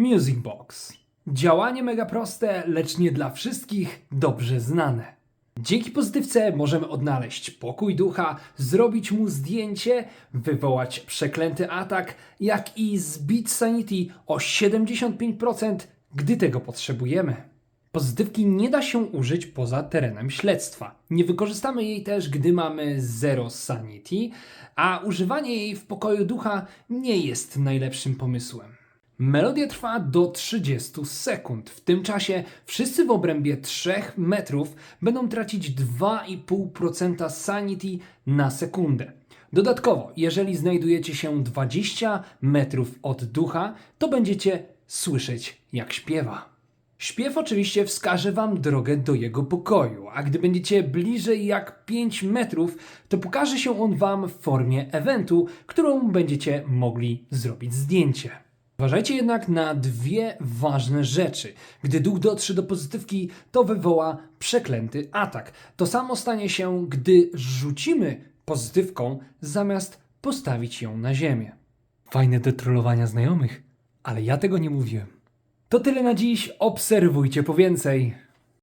Music Box. Działanie mega proste, lecz nie dla wszystkich dobrze znane. Dzięki pozytywce możemy odnaleźć pokój ducha, zrobić mu zdjęcie, wywołać przeklęty atak, jak i zbić sanity o 75%, gdy tego potrzebujemy. Pozytywki nie da się użyć poza terenem śledztwa. Nie wykorzystamy jej też, gdy mamy zero sanity, a używanie jej w pokoju ducha nie jest najlepszym pomysłem. Melodia trwa do 30 sekund. W tym czasie wszyscy w obrębie 3 metrów będą tracić 2,5% sanity na sekundę. Dodatkowo, jeżeli znajdujecie się 20 metrów od ducha, to będziecie słyszeć jak śpiewa. Śpiew oczywiście wskaże Wam drogę do jego pokoju, a gdy będziecie bliżej jak 5 metrów, to pokaże się on Wam w formie eventu, którą będziecie mogli zrobić zdjęcie. Uważajcie jednak na dwie ważne rzeczy. Gdy duch dotrze do pozytywki, to wywoła przeklęty atak. To samo stanie się, gdy rzucimy pozytywką, zamiast postawić ją na ziemię. Fajne do trollowania znajomych, ale ja tego nie mówiłem. To tyle na dziś, obserwujcie po więcej.